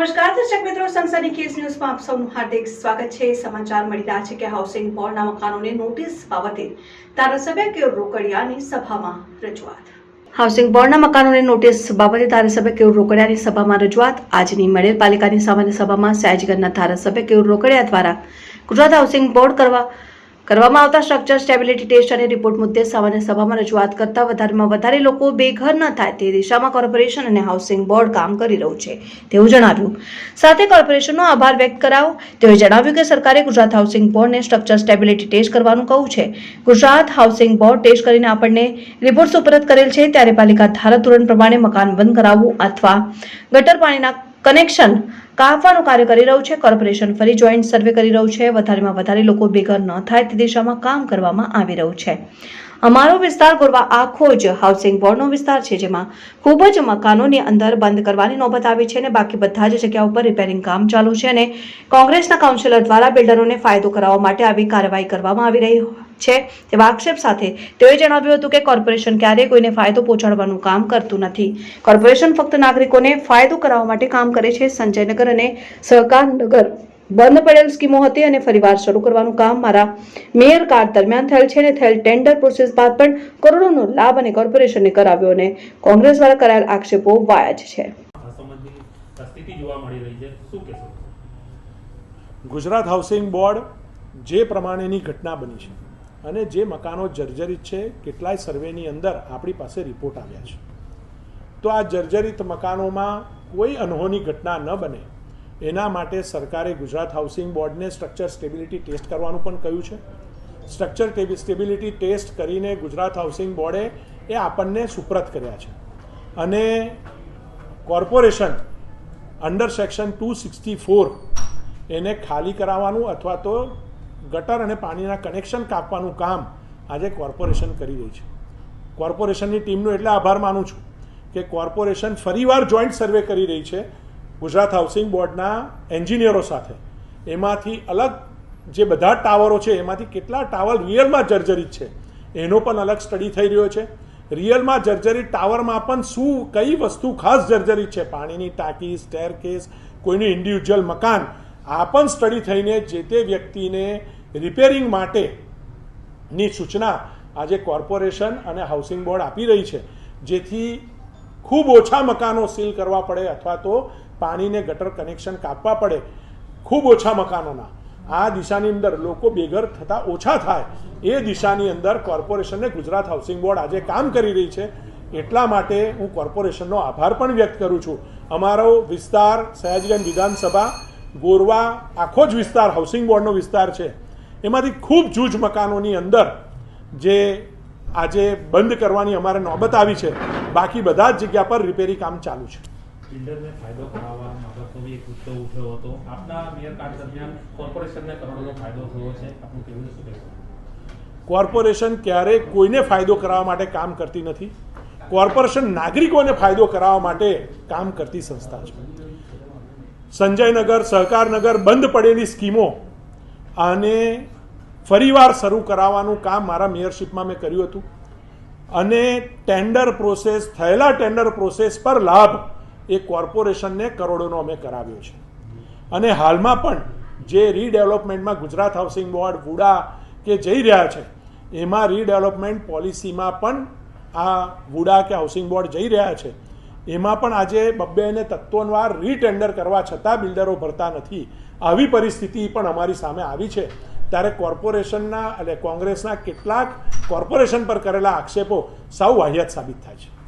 નમસ્કાર, દર્શક મિત્રો સંસદની કેસ ન્યૂઝમાં આપ સૌનું હાર્દિક સ્વાગત છે. સમાચાર મળી રહ્યા છે કે હાઉસિંગ બોર્ડના મકાનોને નોટિસ બાબતે ધારાસભ્ય કે રોકડિયાની સભામાં રજૂઆત. હાઉસિંગ બોર્ડના મકાનોને નોટિસ બાબતે ધારાસભ્ય કેવું રોકડિયાની સભામાં રજૂઆત. આજની મળેલ પાલિકાની સામાન્ય સભામાં સયાજીગંજના ધારાસભ્ય કેવું રોકડિયા દ્વારા ગુજરાત હાઉસિંગ બોર્ડ કરવા કરવામાં આવતા સ્ટ્રક્ચર સ્ટેબિલિટી ટેસ્ટ અને રિપોર્ટ મુદ્દે સામાન્ય સભામાં રજૂઆત કરતા વધારેમાં વધારે લોકો બેઘર ન થાય તે દિશામાં કોર્પોરેશન અને હાઉસિંગ બોર્ડ કામ કરી રહ્યું છે, તેવું જણાવ્યું. સાથે કોર્પોરેશનનો આભાર વ્યક્ત કરાવો તેઓએ જણાવ્યું કે સરકારે ગુજરાત હાઉસિંગ બોર્ડને સ્ટ્રક્ચર સ્ટેબિલિટી ટેસ્ટ કરવાનું કહ્યું છે. ગુજરાત હાઉસિંગ બોર્ડ ટેસ્ટ કરીને આપણને રિપોર્ટ સુપરત કરેલ છે. ત્યારે પાલિકા ધારાધોરણ પ્રમાણે મકાન બંધ કરાવવું અથવા ગટર પાણીના કનેક્શન કાપવાનું કાર્ય કરી રહ્યું છે, કોર્પોરેશન ફરી જોઈન્ટ સર્વે કરી રહ્યું છે, વધારેમાં વધારે લોકો બેઘર ન થાય તે દિશામાં કામ કરવામાં આવી રહ્યું છે. અમારો વિસ્તાર ગોરવા આખો જ હાઉસિંગ બોર્ડનો વિસ્તાર છે, જેમાં ખૂબ જ મકાનોની અંદર બંધ કરવાની નોબત આવી છે અને બાકી બધા જ જગ્યા ઉપર રિપેરિંગ કામ ચાલુ છે અને કોંગ્રેસના કાઉન્સિલર દ્વારા બિલ્ડરોને ફાયદો કરાવવા માટે આવી કાર્યવાહી કરવામાં આવી રહી છે. તેવા આક્ષેપ સાથે તેઓએ જણાવ્યું હતું કે કોર્પોરેશન ક્યારેય કોઈને ફાયદો પહોંચાડવાનું કામ કરતું નથી. કોર્પોરેશન ફક્ત નાગરિકોને ફાયદો કરાવવા માટે કામ કરે છે. સંજયનગર અને સહકારનગર બંધ પડેલ સ્કીમો હતી અને ફરીવાર શરૂ કરવાનું કામ મારા મેયર કાર્ડ દરમિયાન થયેલ છે અને થયેલ ટેન્ડર પ્રોસેસ બાદ પણ કરોડોનો લાભ અને કોર્પોરેશનને કરાવ્યો અને કોંગ્રેસ દ્વારા કરાયેલ આક્ષેપો વાયા જ છે. ગુજરાત હાઉસિંગ બોર્ડ જે પ્રમાણેની ઘટના બની છે અને જે મકાનો જર્જરિત છે, કેટલાય સર્વેની અંદર આપણી પાસે રિપોર્ટ આવ્યા છે. તો આ જર્જરિત મકાનોમાં કોઈ અનહોની ઘટના ન બને. એના માટે સરકારે ગુજરાત હાઉસિંગ બોર્ડને સ્ટ્રક્ચર સ્ટેબિલિટી ટેસ્ટ કરવાનું પણ કહ્યું છે. સ્ટ્રક્ચર સ્ટેબિલિટી ટેસ્ટ કરીને ગુજરાત હાઉસિંગ બોર્ડે એ આપણને સુપ્રત કર્યા છે. અને corporation under section two sixty four એને ખાલી કરાવવાનું અથવા તો ગટર અને પાણીના કનેક્શન કાપવાનું કામ આજે કોર્પોરેશન કરી રહી છે. કોર્પોરેશનની ટીમનો એટલે આભાર માનું છું કે કોર્પોરેશન ફરીવાર જોઈન્ટ સર્વે કરી રહી છે ગુજરાત હાઉસિંગ બોર્ડના એન્જિનિયરો સાથે. એમાંથી અલગ જે બધા ટાવરો છે, એમાંથી કેટલા ટાવર રિયલમાં જર્જરિત છે, એનો પણ અલગ સ્ટડી થઈ રહ્યો છે. રિયલમાં જર્જરિત ટાવરમાં પણ શું, કઈ વસ્તુ ખાસ જર્જરિત છે? પાણીની ટાંકી સ્ટેર કેસ કોઈનું ઇન્ડિવિજ્યુઅલ મકાન, આ પણ સ્ટડી થઈને જે તે વ્યક્તિને રિપેરિંગ માટેની સૂચના આજે કોર્પોરેશન અને હાઉસિંગ બોર્ડ આપી રહી છે. જેથી ખૂબ ઓછા મકાનો સીલ કરવા પડે અથવા તો પાણીને ગટર કનેક્શન કાપવા પડે, ખૂબ ઓછા મકાનોના. આ દિશાની અંદર લોકો બેઘર થતા ઓછા થાય. એ દિશાની અંદર કોર્પોરેશનને ગુજરાત હાઉસિંગ બોર્ડ આજે કામ કરી રહી છે. એટલા માટે હું કોર્પોરેશનનો આભાર પણ વ્યક્ત કરું છું. અમારો વિસ્તાર સયાજીગંજ વિધાનસભા, ગોરવા, આખો જ વિસ્તાર હાઉસિંગ બોર્ડનો વિસ્તાર છે. એમાંથી ખૂબ જૂજ મકાનોની અંદર જે આજે બંધ કરવાની અમારે નોબત આવી છે. બાકી બધા જ જગ્યા પર રિપેરી કામ ચાલુ છે. બિલ્ડરને ફાયદો કરાવવા બાબતનો બી એક મુદ્દો ઉઠ્યો હતો. આપના મેયર કાર્ડ દરમિયાન કોર્પોરેશનને કરોડોનો ફાયદો થયો છે. આપનું કેવું શું કોર્પોરેશન ક્યારેય કોઈને ફાયદો કરાવવા માટે કામ કરતી નથી. કોર્પોરેશન નાગરિકોને ફાયદો કરાવવા માટે કામ કરતી સંસ્થા છે. સંજયનગર સહકારનગર બંધ પડેલી સ્કીમો અને ફરીવાર શરૂ કરાવવાનું કામ મારા મેયરશીપમાં મેં કર્યું હતું. અને ટેન્ડર પ્રોસેસ, થયેલા ટેન્ડર પ્રોસેસ પર લાભ એ કોર્પોરેશનને કરોડોનો અમે કરાવ્યો છે. અને હાલમાં પણ જે રીડેવલપમેન્ટમાં ગુજરાત હાઉસિંગ બોર્ડ, વુડા કે જઈ રહ્યા છે, એમાં રીડેવલપમેન્ટ પોલિસીમાં પણ આ વુડા કે હાઉસિંગ બોર્ડ જઈ રહ્યા છે. એમાં પણ આજે બબ્બે અને તત્વોનવાર રીટેન્ડર કરવા છતાં બિલ્ડરો ભરતા નથી. આવી પરિસ્થિતિ પણ અમારી સામે આવી છે. ત્યારે કોર્પોરેશનના એટલે કોંગ્રેસના કેટલાક કોર્પોરેશન પર કરેલા આક્ષેપો સૌ વાહિયાત સાબિત થાય છે.